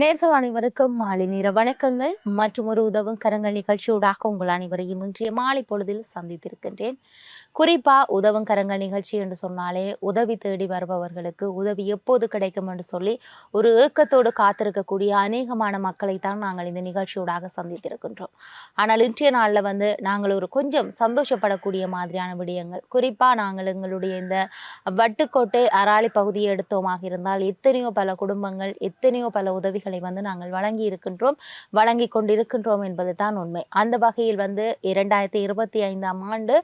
நேர்கள் அனைவருக்கும் மாலை நேர வணக்கங்கள். மற்றும் ஒரு உதவும் கரங்கள் நிகழ்ச்சியூடாக உங்கள் அனைவரையும் இன்றைய மாலை பொழுதில் சந்தித்திருக்கின்றேன். குறிப்பா உதவும் கரங்கள் நிகழ்ச்சி என்று சொன்னாலே உதவி தேடி வருபவர்களுக்கு உதவி எப்போது கிடைக்கும் என்று சொல்லி ஒரு ஏக்கத்தோடு காத்திருக்கக்கூடிய அநேகமான மக்களை தான் நாங்கள் இந்த நிகழ்ச்சியூடாக சந்தித்திருக்கின்றோம். ஆனால் இன்றைய நாளில் வந்து நாங்கள் ஒரு கொஞ்சம் சந்தோஷப்படக்கூடிய மாதிரியான விடயங்கள். குறிப்பா நாங்கள் எங்களுடைய இந்த வட்டுக்கோட்டை அராளி பகுதியை எடுத்தோமாக இருந்தால் எத்தனையோ பல குடும்பங்கள் எத்தனையோ பல உதவிகள் வந்து நாங்கள் வழங்கி இருக்கின்றோம் வழங்கி கொண்டிருக்கின்றோம் என்பது தான் உண்மை. அந்த வகையில் வந்து இரண்டாயிரத்தி இருபத்தி ஐந்தாம் ஆண்டு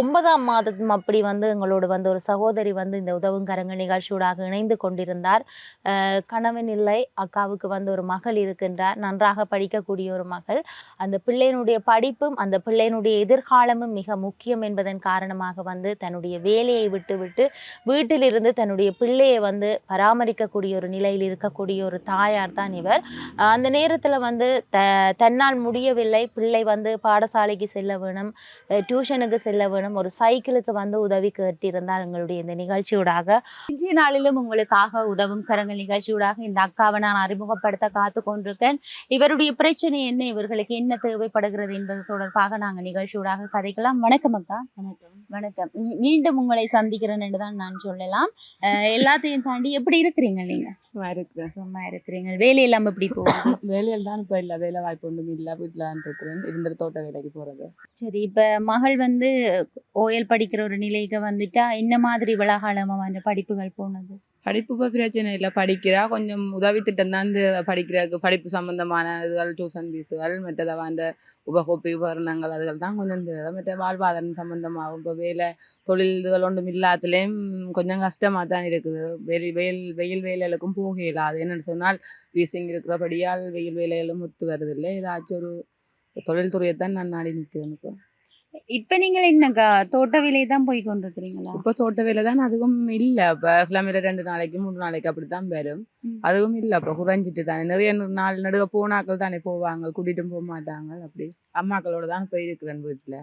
ஒன்பதாம் மாதம் அப்படி வந்து எங்களோடு வந்து ஒரு சகோதரி வந்து இந்த உதவும் கரங்க நிகழ்ச்சியூடாக இணைந்து கொண்டிருந்தார். கணவன் இல்லை அக்காவுக்கு வந்து ஒரு மகள் இருக்கின்றார். நன்றாக படிக்கக்கூடிய ஒரு மகள். அந்த பிள்ளையினுடைய படிப்பும் அந்த பிள்ளையினுடைய எதிர்காலமும் மிக முக்கியம் என்பதன் காரணமாக வந்து தன்னுடைய வேலையை விட்டுவிட்டு வீட்டிலிருந்து தன்னுடைய பிள்ளையை வந்து பராமரிக்கக்கூடிய ஒரு நிலையில் இருக்கக்கூடிய ஒரு தாயார் தான் இவர். அந்த நேரத்தில் வந்து த தன்னால் முடியவில்லை. பிள்ளை வந்து பாடசாலைக்கு செல்ல வேணும் டியூஷனுக்கு செல்ல வேணும். ஒரு சைக்கிளுக்கு வந்து உதவி கேட்டிருந்தார் எங்களுடைய இந்த நிகழ்ச்சியூடாக. இன்றைய நாளிலும் உங்களுக்காக உதவும் கரங்கள் நிகழ்ச்சியூடாக இந்த அக்காவை நான் அறிமுகப்படுத்த காத்து கொண்டிருக்கேன். இவருடைய பிரச்சனை என்ன? இவர்களுக்கு என்ன தேவைப்படுகிறது என்பது தொடர்பாக நாங்கள் நிகழ்ச்சியூடாக கதைக்கலாம். வணக்கம் அக்கா. வணக்கம். வணக்கம். மீண்டும் உங்களை சந்திக்கிறேன் என்று தான் நான் சொல்லலாம். எல்லாத்தையும் தாண்டி எப்படி இருக்கிறீங்க நீங்க? சும்மா இருக்கிறேன் சும்மா இருக்கிறீங்க வேலை இல்லாம எப்படி போகுது வேலையில் தான் இப்போ இல்லை வேலை வாய்ப்பு ஒன்றும் இல்லை வீட்டில் தான் இருக்கிறேன் இருந்த தோட்ட வேலைக்கு போகிறது சரி இப்ப மகள் வந்து ஓயல் படிக்கிற ஒரு நிலைக்கு வந்துட்டா என்ன மாதிரி விலகாலமா வந்து படிப்புகள் போனது படிப்பு இப்போ பிரச்சனை இல்லை. படிக்கிறா. கொஞ்சம் உதவி திட்டம் தான் இந்த படிக்கிறாக்கு படிப்பு சம்மந்தமான இதுகள் டியூஷன் ஃபீஸுகள் மற்றது அந்த உபகோப்பி உபகரணங்கள் அதுகள் தான் கொஞ்சம் இந்த மற்ற வாழ்வாதாரம் சம்மந்தமாகும் இப்போ வேலை தொழில் இதுகள் ஒன்றும் இல்லாததுலேயும் கொஞ்சம் கஷ்டமாக தான் இருக்குது. வெயில் வெயில் வெயில் வேலைகளுக்கும் போக இயலாது என்னென்னு சொன்னால் வீசிங் இருக்கிறபடியால் வெயில் வேலைகளும் ஒத்து வருதில்லை. ஏதாச்சும் ஒரு தொழில்துறையை தான் நான் நாடி நிற்கிறேன் இப்போ. இப்ப நீங்க என்னக்கா? தோட்ட வேலையை தான் போய் கொண்டிருக்கிறீங்களா? இப்போ தோட்ட வேலை தான் அதுவும் இல்லை. இப்போ கிழமையில ரெண்டு நாளைக்கு மூணு நாளைக்கு அப்படித்தான் வரும். அதுவும் இல்லை. இப்போ குறைஞ்சிட்டு தானே. நிறைய நாள் நடுக போனாக்கள் தானே போவாங்க. கூட்டிட்டும் போக மாட்டாங்க. அப்படி அம்மாக்களோட தான் போய் இருக்கிறேன் வீட்டில்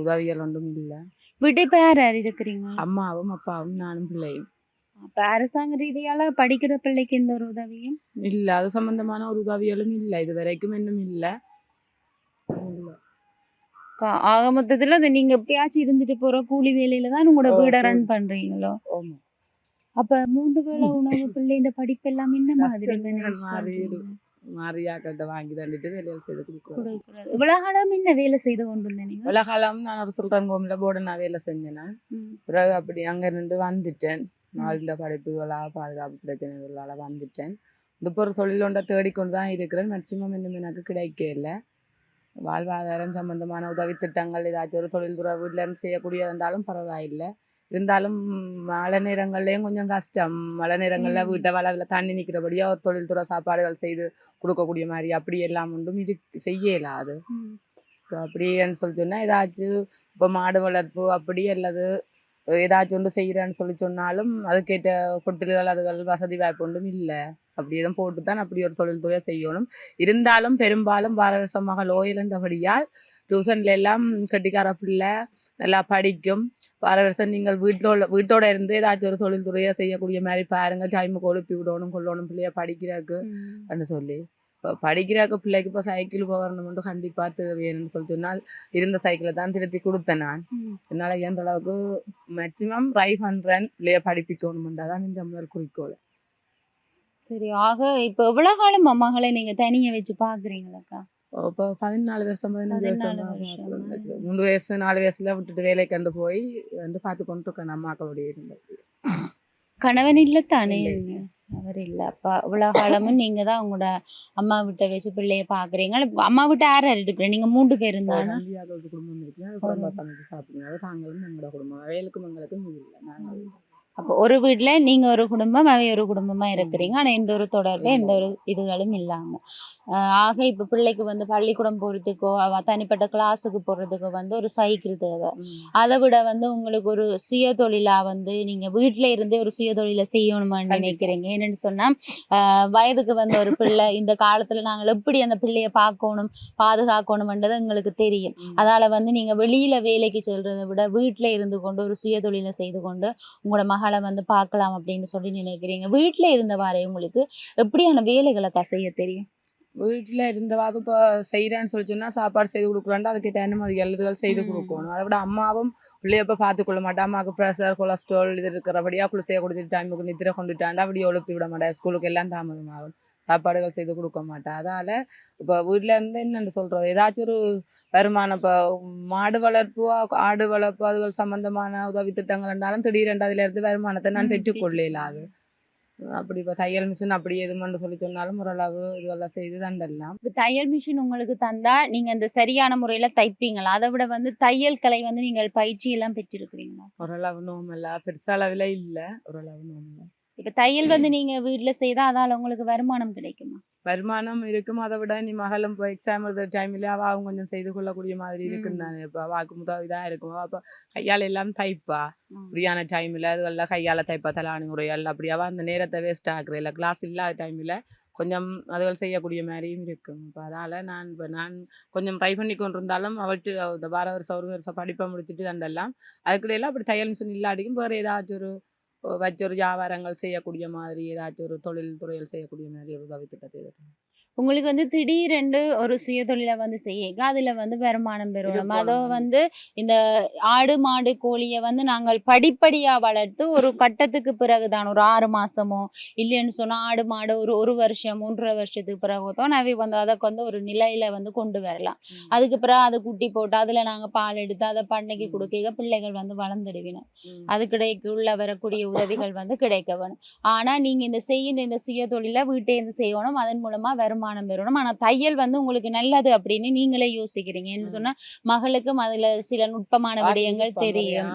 உதவிகள் ஒன்றும் இல்லை. வீட்டை இப்ப யார் யார் இருக்கிறீங்க? அம்மாவும் அப்பாவும் நானும் பிள்ளையும். அப்ப அரசாங்க ரீதியால படிக்கிற பிள்ளைக்கு எந்த ஒரு உதவியும்? இல்லை. அது சம்பந்தமான ஒரு உதவிகளும் இல்லை. இது வரைக்கும் இன்னும் இல்லை. ஆக மொத்தத்துல அது நீங்க எப்பயாச்சும் இருந்துட்டு போற கூலி வேலையில தான் உங்களோட வீட ரன். பண்றீங்களோ? அப்ப மூன்று வேளை உணவு பிள்ளைங்க படிப்பு எல்லாம் என்ன மாதிரி கஷ்டங்கள் manage மாறி பண்றீங்க? மாரியாக்கள்கிட்ட வாங்கி தந்துட்டு வேலைகள் செய்து கொடுக்குறோம் கொடுக்கிறது. இவ்வளவு காலம் என்ன வேலை செய்து கொண்டு இருந்தீங்க உலகாலம் நான் ஒரு சுல்தான் கோமில் போர்டு நான் வேலை செஞ்சேன் நான். ம். பிறகு அப்படி அங்க இருந்து வந்துட்டேன் நாளில் படிப்புகளாக பாதுகாப்பு பிரச்சனைகளால் வந்துட்டேன். இப்போ ஒரு தொழில் ஒன்றை தேடிக்கொண்டு தான் இருக்கிறேன். மேக்சிமம் இன்னும் எனக்கு கிடைக்க இல்லை வாழ்வாதாரம் சம்பந்தமான உதவி திட்டங்கள் ஏதாச்சும் ஒரு தொழில்துறை செய்யக்கூடியது இருந்தாலும் பரவாயில்லை இருந்தாலும் மழை நேரங்கள்லேயும் கொஞ்சம் கஷ்டம் மழை நேரங்களில். வீட்டை வளவில் தண்ணி நிற்கிறபடியா ஒரு தொழில்துறை சாப்பாடுகள் செய்து கொடுக்கக்கூடிய மாதிரி அப்படி எல்லாம் ஒன்றும் இது செய்ய இயலாது ம். இப்போ அப்படின்னு சொல்லி சொன்னால் ஏதாச்சும் இப்போ மாடு வளர்ப்பு அப்படி அல்லது ஏதாச்சும் ஒன்று செய்கிறேன்னு சொல்லி சொன்னாலும் அதுக்கேற்ற கொட்டில்கள் அதுகள் வசதி வாய்ப்பு ஒன்றும் இல்லை அப்படி எதுவும் போட்டு தான் அப்படி ஒரு தொழில்துறையை செய்யணும். இருந்தாலும் பெரும்பாலும் பாரத மகள் ஓயிலன்றபடியால் டியூஷன்ல எல்லாம் கட்டிக்கார பிள்ளை நல்லா படிக்கும். வார வருஷம் நீங்கள் வீட்டோட வீட்டோட இருந்து ஏதாச்சும் ஒரு தொழில்துறையை செய்யக்கூடிய மாதிரி பாருங்க. டைமுக்கு ஒழுப்பி விடணும் கொள்ளணும் பிள்ளைய படிக்கிறதுக்கு. ம். அப்படின்னு சொல்லி. இப்போ படிக்கிறாக்க பிள்ளைக்கு இப்போ சைக்கிள் போகணும்னு கண்டிப்பாக தேவைன்னு சொல்லி சொன்னால் இருந்த சைக்கிளை தான் திருப்பி கொடுத்தேன் நான். என்னால் இயன்ற அளவுக்கு மேக்ஸிமம் ட்ரை பண்ணுறேன் பிள்ளைய படிப்பிக்கணுமெண்டா தான் இந்த முதல் குறிக்கோள். சரி ஆக இப்ப எவ்வளவு காலம் மகளை நீங்க தனியா வச்சு பாக்குறீங்களாக்கா இப்போ பதினாலு வருஷம் பதினஞ்சு வருஷம்? மூணு வயசு நாலு வயசுல விட்டுட்டு வேலை கண்டு போய் வந்து பார்த்து கொண்டு இருக்கேன் அம்மாக்களுடைய இருந்தது கணவன் இல்ல தானே. அவர் இல்ல. அப்பா இவ்வளவு காலமும் நீங்க தான் உங்களோட அம்மா வீட்டை வச்சு பிள்ளைய பாக்குறீங்க. இப்ப அம்மா வீட்டு யார் யார் இருக்கிற நீங்க மூன்று பேர் ஒரு குடும்பம் இருக்கு. அது குடும்பம் சமைச்சு சாப்பிடுங்க. நாங்களும் எங்களோட குடும்பம். வேலுக்கும் எங்களுக்கும் இல்லை. நாங்கள் அப்போ ஒரு வீட்ல நீங்க ஒரு குடும்பம் அவை ஒரு குடும்பமா இருக்கிறீங்க. ஆனா எந்த ஒரு தொடர்பு. எந்த ஒரு இதுகளும் இல்லாம. ஆக இப்ப பிள்ளைக்கு வந்து பள்ளிக்கூடம் போறதுக்கோ அவ தனிப்பட்ட கிளாஸுக்கு போறதுக்கோ வந்து ஒரு சைக்கிள் தேவை. அதை விட வந்து உங்களுக்கு ஒரு சுய தொழிலா வந்து நீங்க வீட்ல இருந்தே ஒரு சுய தொழிலை செய்யணுமான்னு. நினைக்கிறீங்க. என்னன்னு சொன்னா ஆஹ் வயதுக்கு வந்த ஒரு பிள்ளை இந்த காலத்துல நாங்கள் எப்படி அந்த பிள்ளைய பார்க்கணும் பாதுகாக்கணும்ன்றது எங்களுக்கு தெரியும். அதால வந்து நீங்க வெளியில வேலைக்கு செல்றதை விட வீட்ல இருந்து கொண்டு ஒரு சுய தொழிலை செய்து கொண்டு உங்களோட மகளை உங்களால வந்து பார்க்கலாம் அப்படின்னு சொல்லி நினைக்கிறீங்க? வீட்டுல இருந்தவாறே உங்களுக்கு எப்படியான வேலைகளை அக்கா செய்ய தெரியும்? வீட்டில் இருந்தவாது இப்போ செய்கிறேன்னு சொல்லி சொன்னா சாப்பாடு செய்து கொடுக்குறாண்டா அதுக்கு அனுமதி எழுதுகள் செய்து. கொடுக்கணும். அதை விட அம்மாவும் பிள்ளைய இப்போ பார்த்துக்கொள்ள மாட்டா. அம்மாவுக்கு ப்ரெஷர் கொலஸ்ட்ரால் இது இருக்கிறபடியா குளிசைய கொடுத்துட்டு டைமுக்கு நித்திரை கொண்டுட்டாண்டா அப்படி எழுப்பி விட மாட்டா. ஸ்கூலுக்கு எல்லாம் தாமதமாகும். சாப்பாடுகள் செய்து கொடுக்க மாட்டா அதால இப்போ வீட்டில் இருந்து என்னென்னு சொல்கிறது ஏதாச்சும் ஒரு வருமானம் இப்போ மாடு வளர்ப்பு ஆடு வளர்ப்பு அதுகள் சம்பந்தமான உதவி திட்டங்கள் இருந்தாலும் திடீரென்று அதுல இருந்து வருமானத்தை நான் ம், பெற்றுக்கொள்ளலாது அப்படி இப்போ தையல் மிஷின் அப்படி எதுமென்று சொல்லி சொன்னாலும் ஓரளவு இதுவெல்லாம் செய்து தண்டலாம் இப்ப தையல் மிஷின் உங்களுக்கு தந்தா நீங்க இந்த சரியான முறையில தைப்பீங்களா? அதை விட வந்து தையல் கலை வந்து நீங்கள் பயிற்சி எல்லாம் பெற்றிருக்கிறீங்களா? ஓரளவு நோமல்ல பெருசா அளவில் இல்லை. ஓரளவு நோமல்ல இப்ப தையல் வந்து நீங்க வீட்டுல செய்தா அதால உங்களுக்கு வருமானம் கிடைக்குமா? வருமானம் இருக்கும். அதை விட நீ மகளும் இப்போ எக்ஸாம் எழுதுற டைமில் அவள் கொஞ்சம் செய்து கொள்ளக்கூடிய மாதிரி இருக்குன்னு. நான் இப்போ அவாக்கு முதல் இதாக இருக்கும்? அப்போ கையால் எல்லாம் தைப்பா. ஃப்ரீயான டைமில் அதுவெல்லாம் கையால் தைப்பா தலாணி முறைகள் அப்படி அவள் அந்த நேரத்தை வேஸ்ட் ஆகுற இல்லை. கிளாஸ் இல்லாத டைமில் கொஞ்சம் அதுகள் செய்யக்கூடிய மாதிரியும் இருக்கும். இப்போ அதால் நான் இப்போ நான் கொஞ்சம் ட்ரை பண்ணி கொண்டு இருந்தாலும் அவள்கிட்ட இந்த வார வருஷம் ஒரு வருஷம் படிப்பை முடிச்சுட்டு தண்டெல்லாம் அதுக்கிடையில அப்படி தையல் மிஷின் இல்லாட்டிக்கும் வேறு ஏதாச்சும் ஒரு வச்சு ஒரு வியாபாரங்கள் செய்யக்கூடிய மாதிரி ஏதாச்சும் ஒரு தொழில் துறையில் செய்யக்கூடிய மாதிரி ஒரு உதவி திட்டத்தை உங்களுக்கு வந்து திடீரென்று ஒரு சுய தொழிலை வந்து செய்யுங்க அதுல வந்து வருமானம் பெறணும். அதோ வந்து இந்த ஆடு மாடு கோழியை வந்து நாங்கள் படிப்படியா வளர்த்து ஒரு கட்டத்துக்கு பிறகுதான் ஒரு ஆறு மாசமோ இல்லைன்னு சொன்னா ஆடு மாடு ஒரு ஒரு வருஷம் ஒன்றரை வருஷத்துக்கு பிறகு தான் அவை வந்து அதுக்கு வந்து ஒரு நிலையில வந்து கொண்டு வரலாம். அதுக்கு பிறகு அது குட்டி போட்டு அதுல நாங்க பால் எடுத்து அதை பண்ணைக்கு. கொடுக்க பிள்ளைகள் வந்து வளர்ந்துடுவின ம். அது கிடைக்குள்ள வரக்கூடிய உதவிகள் வந்து கிடைக்க வேணும் ஆனா நீங்க இந்த செய்யுற இந்த சுய தொழிலை வீட்டே இருந்து செய்யணும் அதன் மூலமா வருமானம் பெறணும் ஆனா தையல் வந்து உங்களுக்கு நல்லது அப்படின்னு நீங்களே யோசிக்கிறீங்க என்ன ம். சொன்னா மகளுக்கும் அதுல சில நுட்பமான விடயங்கள் தெரியும்.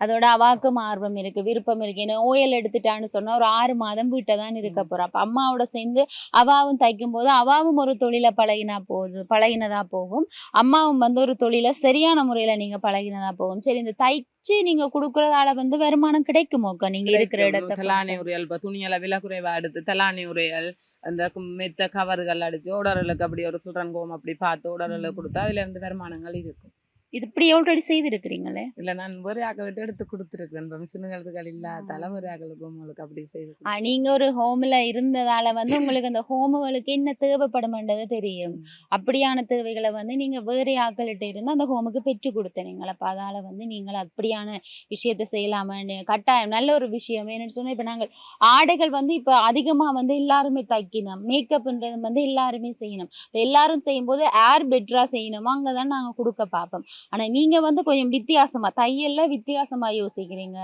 அதோட அவாக்கும் ஆர்வம் இருக்கு விருப்பம் இருக்கு ஏன்னா ஓயல் எடுத்துட்டான்னு சொன்னா ஒரு ஆறு மாதம் வீட்டை தான் இருக்க. போறா அப்ப அம்மாவோட சேர்ந்து அவாவும் தைக்கும் போது அவாவும் ஒரு தொழிலை பழகினா போகுது பழகினதா போகும் அம்மாவும் வந்து ஒரு தொழிலை சரியான முறையில நீங்க பழகினதா போகும் சரி இந்த தைச்சு நீங்க கொடுக்கறதால வந்து வருமானம் கிடைக்குமோக்கா நீங்க இருக்கிற கிடைக்கும். இடத்த தலாணி பொறுத்து. உரையல் துணியெல்லாம் விலை குறைவா எடுத்து தலாணி உரையல் அந்த மெத்த கவர்கள் அடித்து உடலுக்கு அப்படி ஒரு சுல்றன் கோம் அப்படி பார்த்து ஓடர்களுக்கு கொடுத்தா அதுலேருந்து வருமானங்கள் இருக்கும். இது இப்படி ஆல்ரெடி செய்திருக்கிறீங்களே? இல்ல நான் ஒரு ஆக்கள் எடுத்து கொடுத்துருக்கேன் இப்போ மிஷினுகளுக்கு இல்லாதால ஒரு ஆக்களுக்கு உங்களுக்கு அப்படி செய்து நீங்க ஒரு ஹோம்ல இருந்ததால வந்து உங்களுக்கு அந்த ஹோமுகளுக்கு என்ன தேவைப்படுமென்றது தெரியும். அப்படியான தேவைகளை வந்து நீங்க வேற ஆக்கள்கிட்ட இருந்து அந்த ஹோமுக்கு பெற்று கொடுத்தனீங்களா அப்ப அதால வந்து நீங்கள் அப்படியான விஷயத்த செய்யலாமான்னு கட்டாயம் நல்ல ஒரு விஷயம். என்னன்னு சொன்னா இப்ப நாங்கள் ஆடைகள் வந்து இப்ப அதிகமா வந்து எல்லாருமே தைக்கணும். மேக்கப்ன்றது வந்து எல்லாருமே செய்யணும். எல்லாரும் செய்யும்போது ஏர் பெட்ரா செய்யணுமோ? அங்கதான் நாங்க கொடுக்க பார்ப்போம். ஆனா நீங்க வந்து கொஞ்சம் வித்தியாசமா தையல்ல வித்தியாசமா யோசிக்கிறீங்க.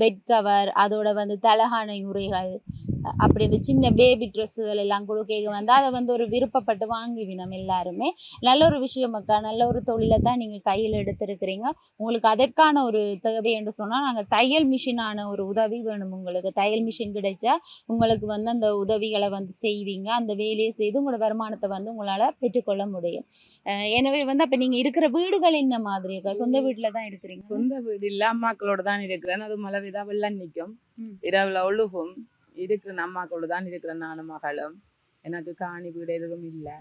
பெட் கவர் அதோட வந்து தலகாணை உரைகள் அப்படி இந்த சின்ன பேபி ட்ரெஸ்ஸுகள் எல்லாம் கொடுக்க வந்து அதை வந்து ஒரு விருப்பப்பட்டு வாங்குவினோம் எல்லாருமே. நல்ல ஒரு விஷயம் அக்கா. நல்ல ஒரு தொழிலை தான் நீங்க கையில் எடுத்திருக்கிறீங்க. உங்களுக்கு அதற்கான ஒரு தேவை என்று சொன்னா நாங்க தையல் மிஷினான ஒரு உதவி வேணும் உங்களுக்கு. தையல் மிஷின் கிடைச்சா உங்களுக்கு வந்து அந்த உதவிகளை வந்து செய்வீங்க. அந்த வேலையை செய்து உங்களோட வருமானத்தை வந்து உங்களால பெற்றுக்கொள்ள முடியும். எனவே வந்து அப்ப நீங்க இருக்கிற வீடுகள் என்ன மாதிரி அக்கா? சொந்த வீட்டுல தான் இருக்கிறீங்க. சொந்த வீடு இல்ல அம்மாக்களோட தான் இருக்கிறேன். அது மழை வெள்ளம் நிற்கும். இரவுல ஒழுகும் இருக்கிற அம்மாக்களோட தான் இருக்கிறேன் நானும் மகளும். எனக்கு காணி வீடு எதுவும் இல்லை.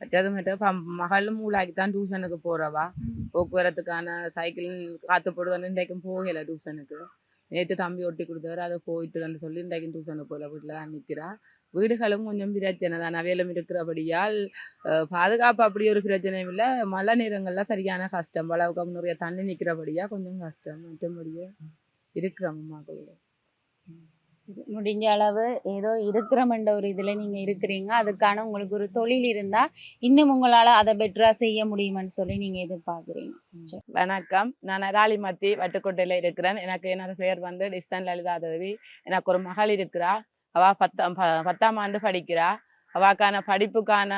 மற்றது மற்ற மகளும் மூளாக்கி தான் டியூஷனுக்கு போறவா போக்குவரத்துக்கான சைக்கிள் காத்து போடுவேன் இன்றைக்கும் போகலை டியூஷனுக்கு நேற்று தம்பி ஒட்டி கொடுத்தாரு அதை போயிட்டு வந்து சொல்லி இன்றைக்கும் டியூஷனுக்கு போகல வீட்டில் தான் நிற்கிறா வீடுகளும் கொஞ்சம் பிரச்சனை தான். அவையிலும் இருக்கிறபடியால் பாதுகாப்பு அப்படி ஒரு பிரச்சனையும் இல்லை. மழை நேரங்கள்ல சரியான கஷ்டம். அளவுக்கு நிறைய தண்ணி நிற்கிறபடியா கொஞ்சம் கஷ்டம். மற்றபடியே இருக்கிறோம் அம்மாக்களோட முடிஞ்ச அளவு ஏதோ இருக்கிறமென்ற ஒரு இதில் நீங்கள் இருக்கிறீங்க. அதுக்கான உங்களுக்கு ஒரு தொழில் இருந்தால் இன்னும் உங்களால் அதை பெட்டராக செய்ய முடியுமான்னு சொல்லி நீங்கள் எதிர்பார்க்குறீங்க. வணக்கம். நான் ராலிமத்தி வட்டுக்கோட்டையில் இருக்கிறேன். எனக்கு என்னோட பேர் வந்து டிசன் லலிதா தேவி. எனக்கு ஒரு மகள் இருக்கிறா. அவள் பத்தாம் ப- பத்தாம் ஆண்டு படிக்கிறா. அவாக்கான படிப்புக்கான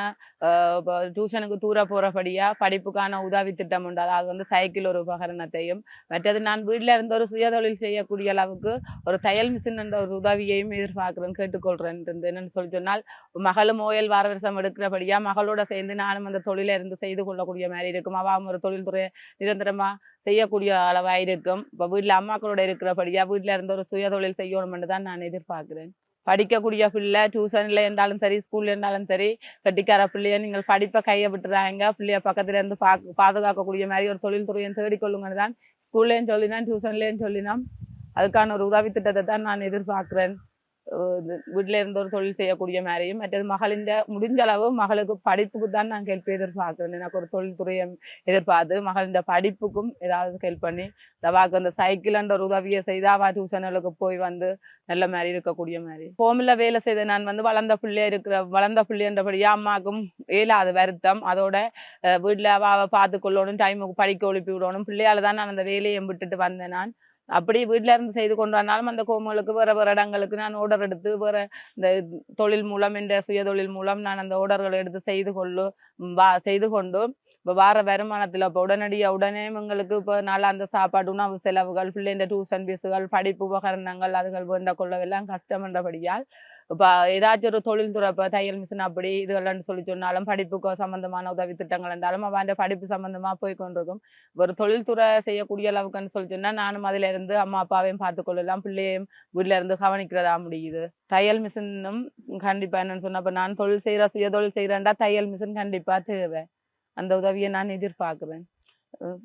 டியூஷனுக்கு தூர போகிறபடியாக படிப்புக்கான உதவி திட்டம் உண்டு. அதாவது வந்து சைக்கிள் ஒரு உபகரணத்தையும் மற்றது நான் வீட்டில் இருந்து ஒரு சுயதொழில் செய்யக்கூடிய அளவுக்கு ஒரு தையல் மிஷின் என்ற ஒரு உதவியையும் எதிர்பார்க்குறேன் கேட்டுக்கொள்கிறேன் என்னன்னு சொல்லி சொன்னால் மகளும் ஓயல் வார வருஷம் எடுக்கிறபடியா மகளோட சேர்ந்து நானும் அந்த தொழிலை இருந்து செய்து கொள்ளக்கூடிய மாதிரி இருக்கும். அவாவும் ஒரு தொழில்துறை நிரந்தரமாக செய்யக்கூடிய அளவாக இருக்கும் இப்போ வீட்டில் அம்மாக்களோட இருக்கிறபடியா வீட்டில் இருந்து ஒரு சுயதொழில் செய்யணும்னு தான் நான் எதிர்பார்க்குறேன். படிக்கக்கூடிய பிள்ளை டியூஷன்ல இருந்தாலும் சரி ஸ்கூல்ல இருந்தாலும் சரி கட்டிக்கார பிள்ளைய நீங்கள் படிப்பை கையை விட்டுறாங்க பிள்ளைய பக்கத்துல இருந்து பா பாதுகாக்கக்கூடிய மாதிரி ஒரு தொழில்துறையை தேடிக்கொள்ளுங்கன்னு தான் ஸ்கூல்லையும் சொல்லினோம் டியூஷன்லேயும் சொல்லினோம். அதுக்கான ஒரு உதவி திட்டத்தை தான் நான் எதிர்பார்க்குறேன். வீட்டில் இருந்து ஒரு தொழில் செய்யக்கூடிய மாதிரியும் மற்றது மகளின் முடிஞ்ச அளவு மகளுக்கு படிப்புக்கு தான் நான் ஹெல்ப் எதிர்பார்க்குறேன். எனக்கு ஒரு தொழில்துறையை எதிர்பார்த்து மகளின் படிப்புக்கும் ஏதாவது ஹெல்ப் பண்ணி தவாக்கு அந்த சைக்கிள்ன்ற ஒரு உதவியை செய்தாவா அவா டியூஷனுக்கு போய் வந்து நல்ல மாதிரி இருக்கக்கூடிய மாதிரி. ஹோமில் வேலை செய்த நான் வந்து வளர்ந்த பிள்ளையாக இருக்கிற வளர்ந்த பிள்ளைன்றபடியாக அம்மாவுக்கும் இயலாது வருத்தம். அதோட வீட்டில் அவ பார்த்துக்கொள்ளணும் டைமுக்கு படிக்க ஒழுப்பி விடணும். பிள்ளையால தான் நான் அந்த வேலையை விட்டுட்டு வந்தேன் நான். அப்படி வீட்டில இருந்து செய்து கொண்டு வந்தாலும் அந்த கோமலுக்கு வேற வேற இடங்களுக்கு நான் ஆர்டர் எடுத்து வேற இந்த தொழில் மூலம் என்ற சுய தொழில் மூலம் நான் அந்த ஆர்டர்களை எடுத்து செய்து கொள்ளு வா செய்து கொண்டு இப்போ வார வருமானத்தில் இப்போ உடனடியாக உடனே எங்களுக்கு இப்போ நல்லா அந்த சாப்பாடு உணவு செலவுகள் பிள்ளைங்க டியூஷன் ஃபீஸுகள் படிப்பு உபகரணங்கள் அதுகள் வேண்ட கொள்ளவெல்லாம் கஷ்டம்ன்றபடியால் இப்போ ஏதாச்சும் ஒரு தொழில்துறை இப்போ தையல் மிஷின் அப்படி இதுகள்னு சொல்லி சொன்னாலும் படிப்புக்கு சம்மந்தமான உதவி திட்டங்கள் இருந்தாலும் அவன் படிப்பு சம்மந்தமாக போய் கொண்டிருக்கும். ஒரு தொழில்துறை செய்யக்கூடிய அளவுக்குன்னு சொல்லி சொன்னால் நானும் அதில் இருந்து அம்மா அப்பாவையும் பார்த்துக்கொள்ளலாம் பிள்ளையும் வீட்டில் இருந்து கவனிக்கிறதா முடியுது. தையல் மிஷினும் கண்டிப்பாக என்னன்னு சொன்னால் இப்போ நான் தொழில் செய்கிற சுய தொழில் செய்கிறேன்டா தையல் மிஷின் கண்டிப்பாக தேவை. அந்த உதவியை நான் எதிர்பார்க்குறேன்.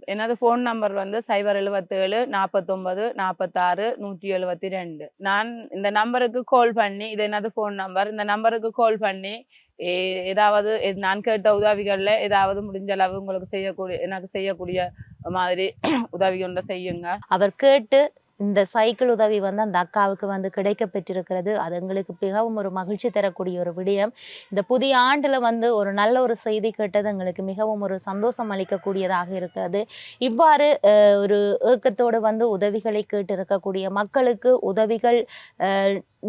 எனது ஃபோன் நம்பர் வந்து சைபர் எழுபத்தேழு நாற்பத்தொம்பது நாற்பத்தாறு நூற்றி எழுபத்தி ரெண்டு நான் இந்த நம்பருக்கு கால் பண்ணி இது எனது ஃபோன் நம்பர் இந்த நம்பருக்கு கால் பண்ணி ஏ- ஏதாவது நான் கேட்ட உதவிகளில் ஏதாவது முடிஞ்ச அளவு உங்களுக்கு செய்யக்கூடிய எனக்கு செய்யக்கூடிய மாதிரி உதவி ஒன்றை செய்யுங்க. அவர் கேட்டு இந்த சைக்கிள் உதவி வந்து அந்த அக்காவுக்கு வந்து கிடைக்க பெற்றிருக்கிறது அது எங்களுக்கு மிகவும் ஒரு மகிழ்ச்சி தரக்கூடிய ஒரு விடயம். இந்த புதிய ஆண்டில் வந்து ஒரு நல்ல ஒரு செய்தி கேட்டது எங்களுக்கு மிகவும் ஒரு சந்தோஷம் அளிக்கக்கூடியதாக இருக்கிறது. இவ்வாறு ஒரு ஏக்கத்தோடு வந்து உதவிகளை கேட்டு இருக்கக்கூடிய மக்களுக்கு உதவிகள்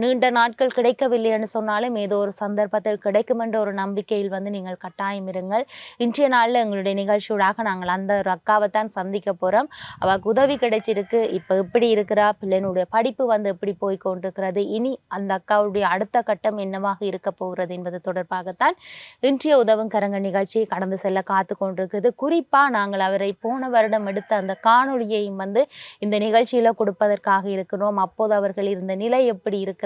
நீண்ட நாட்கள் கிடைக்கவில்லைன்னு சொன்னாலும் ஏதோ ஒரு சந்தர்ப்பத்தில் கிடைக்கும் என்ற ஒரு நம்பிக்கையில் வந்து நீங்கள் கட்டாயம் இருங்கள். இன்றைய நாளில் எங்களுடைய நிகழ்ச்சியூடாக நாங்கள் அந்த ஒரு அக்காவை தான் சந்திக்க போகிறோம் அவளுக்கு உதவி கிடைச்சிருக்கு. இப்போ எப்படி இருக்கிறா? பிள்ளைனுடைய படிப்பு வந்து எப்படி போய் கொண்டிருக்கிறது? இனி அந்த அக்காவுடைய அடுத்த கட்டம் என்னவாக இருக்க போகிறது என்பது தொடர்பாகத்தான் இன்றைய உதவும் கரங்க நிகழ்ச்சி கடந்து செல்ல காத்து கொண்டிருக்கிறது. குறிப்பாக நாங்கள் அவரை போன வருடம் எடுத்த அந்த காணொளியையும் வந்து இந்த நிகழ்ச்சியில் கொடுப்பதற்காக இருக்கிறோம். அப்போது அவர்கள் இருந்த நிலை எப்படி இருக்கிறது?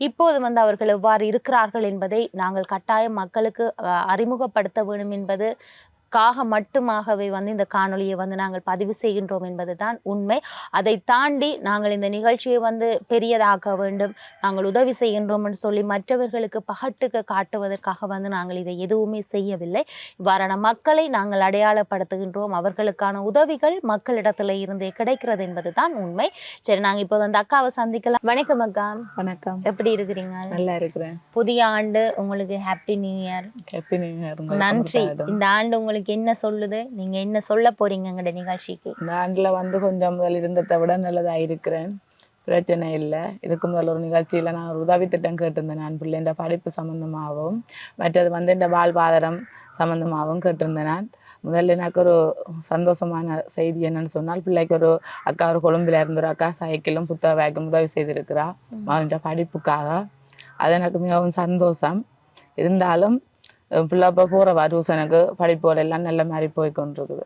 இப்போது வந்து அவர்கள் எவ்வாறு இருக்கிறார்கள் என்பதை நாங்கள் கட்டாயம் மக்களுக்கு அறிமுகப்படுத்த வேண்டும் என்பது காக மட்டுமாகவே வந்து இந்த காணொளியை வந்து நாங்கள் பதிவு செய்கின்றோம் என்பதுதான் உண்மை. அதை தாண்டி நாங்கள் இந்த நிகழ்ச்சியை வந்து பெரியதாக்க வேண்டும் நாங்கள் உதவி செய்கின்றோம் என்று சொல்லி மற்றவர்களுக்கு பகட்டுக்கு காட்டுவதற்காக வந்து நாங்கள் இதை எதுவுமே செய்யவில்லை. இவ்வாறான மக்களை நாங்கள் அடையாளப்படுத்துகின்றோம். அவர்களுக்கான உதவிகள் மக்களிடத்துல இருந்தே கிடைக்கிறது என்பதுதான் உண்மை. சரி நாங்க இப்போ அந்த அக்காவை சந்திக்கலாம். வணக்கம் அக்கா. வணக்கம். எப்படி இருக்கிறீங்க? நல்லா இருக்கிறேன். புதிய ஆண்டு உங்களுக்கு happy new year happy new year நன்றி. இந்த ஆண்டு உங்களுக்கு என்ன சொல்லுது? நீங்க என்ன சொல்ல போறீங்க எங்கட நிகழ்ச்சிக்கு. இந்த ஆண்டில் வந்து கொஞ்சம் முதல் இருந்ததை விட நல்லதாக இருக்கிறேன். பிரச்சனை இல்லை. இதுக்கு முதல் ஒரு நிகழ்ச்சியில் நான் ஒரு உதவி திட்டம் கேட்டிருந்தேன். நான் பிள்ளைன்ற படிப்பு சம்மந்தமாகவும் மற்றது வந்து இந்த வாழ்வாதாரம் சம்மந்தமாகவும் கேட்டிருந்தேன் நான். முதல்ல எனக்கு ஒரு சந்தோஷமான செய்தி என்னன்னு சொன்னால் பிள்ளைக்கு ஒரு அக்கா ஒரு கொழும்பில் இருந்த ஒரு அக்கா சைக்கிளும் புத்தக பேக்கும் உதவி செய்திருக்கிறா. மகன்கிட்ட படிப்புக்காக. அது எனக்கு மிகவும் சந்தோஷம். இருந்தாலும் பிள்ளைப்ப பிள்ளை இப்போ போகிற டியூஷனுக்கு படிப்புகள் எல்லாம் நல்ல மாதிரி போய் கொண்டிருக்குது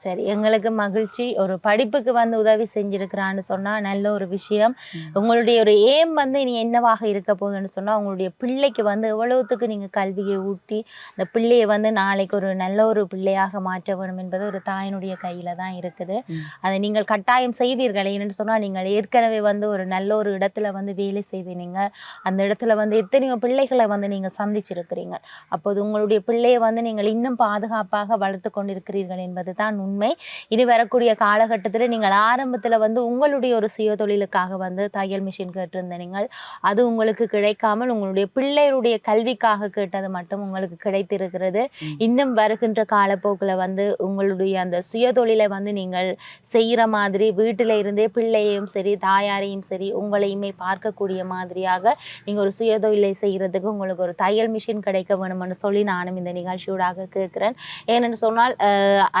சரி எங்களுக்கு மகிழ்ச்சி. ஒரு படிப்புக்கு வந்து உதவி செஞ்சிருக்கிறான்னு சொன்னா நல்ல ஒரு விஷயம். உங்களுடைய ஒரு ஏம் வந்து இனி என்னவாக இருக்க போகுதுன்னு சொன்னா உங்களுடைய பிள்ளைக்கு வந்து எவ்வளவுத்துக்கு நீங்க கல்வியை ஊட்டி அந்த பிள்ளையை வந்து நாளைக்கு ஒரு நல்ல ஒரு பிள்ளையாக மாற்ற வேண்டும் என்பது ஒரு தாயினுடைய கையில தான் இருக்குது. அதை நீங்கள் கட்டாயம் செய்வீர்கள் ஏன்னு சொன்னா நீங்கள் ஏற்கனவே வந்து ஒரு நல்ல ஒரு இடத்துல வந்து வேலை செய்தீங்க அந்த இடத்துல வந்து எத்தனையோ பிள்ளைகளை வந்து நீங்க சந்திச்சிருக்கிறீங்க. அப்போது உங்களுடைய பிள்ளையை வந்து நீங்கள் இன்னும் பாதுகாப்பாக வளர்த்து கொண்டிருக்கிறீர்கள் என்பதுதான் உண்மை. இனி வரக்கூடிய காலகட்டத்தில் நீங்கள் ஆரம்பத்தில் வந்து உங்களுடைய ஒரு சுய தொழிலுக்காக வந்து தையல் மிஷின் கேட்டிருந்த நீங்கள் அது உங்களுக்கு கிடைக்காமல் உங்களுடைய பிள்ளைகளுடைய கல்விக்காக கேட்டது மட்டும் உங்களுக்கு கிடைத்திருக்கிறது. இன்னும் வருகின்ற காலப்போக்கில் வந்து உங்களுடைய அந்த சுய தொழிலை வந்து நீங்கள் செய்கிற மாதிரி வீட்டில் இருந்தே பிள்ளையையும் சரி தாயாரையும் சரி உங்களையுமே பார்க்கக்கூடிய மாதிரியாக நீங்கள் ஒரு சுய தொழிலை செய்கிறதுக்கு உங்களுக்கு ஒரு தையல் மிஷின் கிடைக்க வேணும்னு சொல்லி நானும் இந்த நிகழ்ச்சியூடாக கேட்கிறேன். ஏனென்று சொன்னால்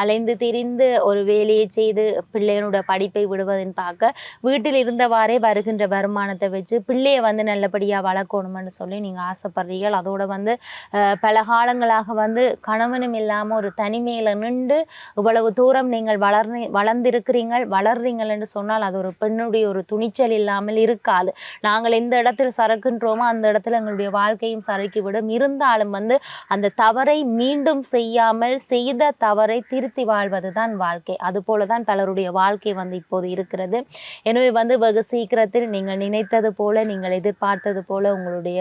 அலைந்து பிரிந்து ஒரு வேலையை செய்து பிள்ளையனோட படிப்பை விடுவதுன்னு பார்க்க வீட்டில் இருந்தவாறே வருகின்ற வருமானத்தை வச்சு பிள்ளையை வந்து நல்லபடியாக வளர்க்கணும்னு சொல்லி நீங்கள் ஆசைப்படுறீர்கள். அதோட வந்து அஹ், பல காலங்களாக வந்து கணவனும் இல்லாமல் ஒரு தனிமையில் நின்று இவ்வளவு தூரம் நீங்கள் வளர்ந்து வளர்ந்திருக்கிறீங்கள் என்று சொன்னால் அது ஒரு பெண்ணுடைய ஒரு துணிச்சல் இல்லாமல் இருக்காது. நாங்கள் எந்த இடத்தில் சறுக்குன்றோமோ அந்த இடத்துல எங்களுடைய வாழ்க்கையும் சறுக்கிவிடும். இருந்தாலும் வந்து அந்த தவறை மீண்டும் செய்யாமல் செய்த தவறை திருத்தி வாழ்வது அதுதான் வாழ்க்கை. அதுபோல தான் பலருடைய வாழ்க்கை வந்து இப்போது இருக்கிறது. எனவே வந்து வெகு சீக்கிரத்தில் நீங்கள் நினைத்தது போல நீங்கள் எதிர்பார்த்தது போல உங்களுடைய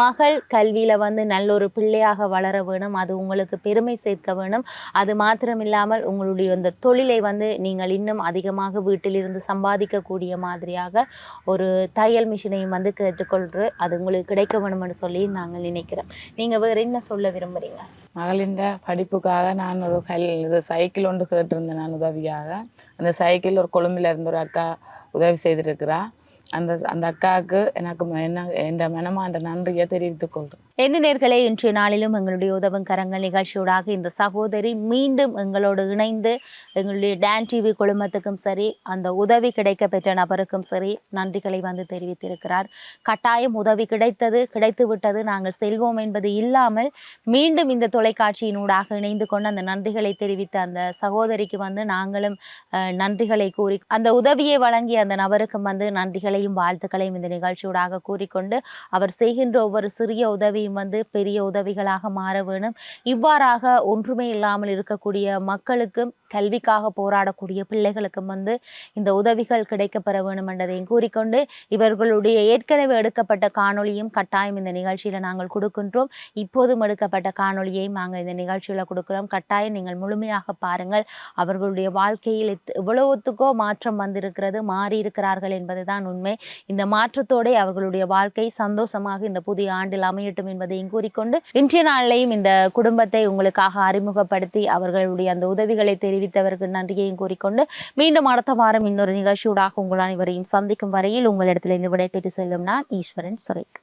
மகள் கல்வியில வந்து நல்ல ஒரு பிள்ளையாக வளர வேணும். அது உங்களுக்கு பெருமை சேர்க்க வேணும். அது மாத்திரமில்லாமல் உங்களுடைய அந்த தொழிலை வந்து நீங்கள் இன்னும் அதிகமாக வீட்டிலிருந்து சம்பாதிக்கக்கூடிய மாதிரியாக ஒரு தையல் மிஷினையும் வந்து கேட்டுக்கொள்று. அது உங்களுக்கு கிடைக்க வேணும்னு சொல்லி நாங்கள் நினைக்கிறோம். நீங்க வேற என்ன சொல்ல விரும்புறீங்க? மகளின் படிப்புக்காக நான் ஒரு கல் இது சைக்கிள் ஒன்று கேட்டிருந்தேன் நான் உதவியாக அந்த சைக்கிள் ஒரு கொழும்பில் இருந்த ஒரு அக்கா உதவி செய்திருக்கிறா. அந்த அந்த அக்காவுக்கு எனக்கு ம- என்ன என் மனமாண்ட நன்றியை தெரிவித்துக் கொள்கிறேன் என்ன நேர்களே இன்றைய நாளிலும் எங்களுடைய உதவும் கரங்கள் நிகழ்ச்சியோடாக இந்த சகோதரி மீண்டும் எங்களோடு இணைந்து எங்களுடைய டேன் டிவி குழுமத்துக்கும் சரி அந்த உதவி கிடைக்க பெற்ற நபருக்கும் சரி நன்றிகளை வந்து தெரிவித்திருக்கிறார். கட்டாயம் உதவி கிடைத்தது கிடைத்து விட்டது நாங்கள் செல்வோம் என்பது இல்லாமல் மீண்டும் இந்த தொலைக்காட்சியினூடாக இணைந்து கொண்டு அந்த நன்றிகளை தெரிவித்த அந்த சகோதரிக்கு வந்து நாங்களும் நன்றிகளை கூறி அந்த உதவியை வழங்கிய அந்த நபருக்கும் வந்து நன்றிகளை நன்றிகளையும் வாழ்த்துக்களையும் இந்த நிகழ்ச்சியூடாக கூறிக்கொண்டு அவர் செய்கின்ற ஒவ்வொரு சிறிய உதவியும் வந்து பெரிய உதவிகளாக மாற வேணும். இவ்வாறாக ஒன்றுமே இல்லாமல் இருக்கக்கூடிய மக்களுக்கும் கல்விக்காக போராடக்கூடிய பிள்ளைகளுக்கும் வந்து இந்த உதவிகள் கிடைக்கப்பெற வேண்டும் என்றதையும் கூறிக்கொண்டு இவர்களுடைய ஏற்கனவே எடுக்கப்பட்ட காணொளியும் கட்டாயம் இந்த நிகழ்ச்சியில நாங்கள் கொடுக்கின்றோம். இப்போதும் எடுக்கப்பட்ட காணொளியையும் நாங்கள் இந்த நிகழ்ச்சியில கொடுக்கிறோம். கட்டாயம் நீங்கள் முழுமையாக பாருங்கள். அவர்களுடைய வாழ்க்கையில் எத்- எவ்வளவுத்துக்கோ மாற்றம் வந்திருக்கிறது மாறி இருக்கிறார்கள் என்பதுதான் உண்மை. இந்த மாற்றத்தோடே அவர்களுடைய வாழ்க்கை சந்தோஷமாக இந்த புதிய ஆண்டில் அமையட்டும் என்பதையும் கூறிக்கொண்டு இன்றைய நாளிலையும் இந்த குடும்பத்தை உங்களுக்காக அறிமுகப்படுத்தி அவர்களுடைய அந்த உதவிகளை தெரிவித்தவருக்கு நன்றியையும் கூறிக்கொண்டு மீண்டும் அடுத்த வாரம் இன்னொரு நிகழ்ச்சியூடாக உங்கள் அனைவரையும் சந்திக்கும் வரையில் உங்களிடத்திலிருந்து விடைபெற்று செல்லும் நான் ஈஸ்வரன் சுரேகா.